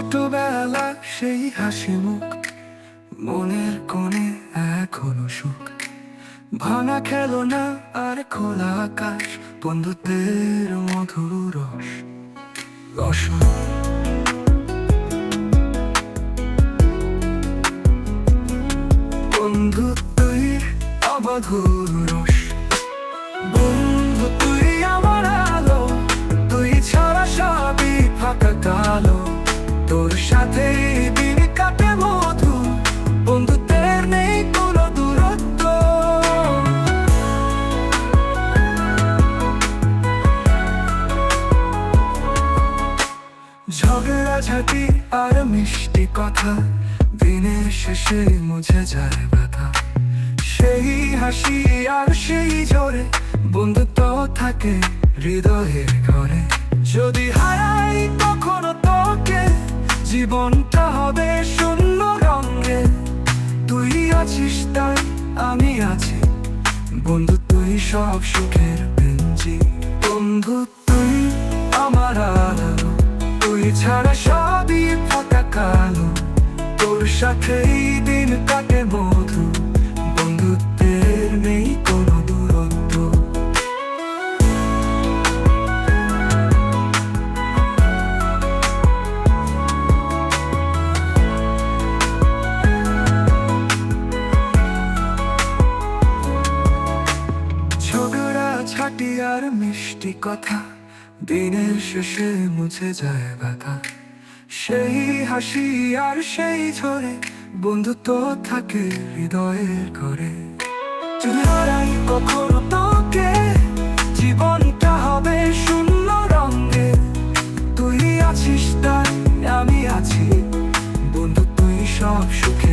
ছোটবেলা সেই হাসি মুখ, মনের কোণে এখনও সুখ। ভাঙা খেলনা আর খোলা আকাশ, বন্ধুত্বের মধুর রস। রসন বন্ধুত্বই অবধুর ঝগড়া আর মিষ্টি কথা দিনের শেষে মুছে যায় ব্যথা। সেই হাসি আর সেই ঝরে বন্ধুত্ব থাকে হৃদয়ের ঘরে। যদি হারাই কখনো তোকে, জীবনটা হবে শূন্য রঙে। তুই আছিস তাই আমি আছি, বন্ধু তুই সব সুখের বেঞ্জি বন্ধু তোর সাথেই দিন কাটে মধু। বন্ধুত্বের নেই কোনো দূরত্ব। ঝগড়া ছাটি আর মিষ্টি কথা দিনের শেষে মুছে যায় ব্যথা। সেই হাসি আর সেই ঝরে বন্ধুত্ব থাকে হৃদয়ের করে যদি হারাই কখনো তোকে, জীবনটা হবে শূন্য রঙে। তুই আছিস তাই আমি আছি, বন্ধু তুই সব সুখের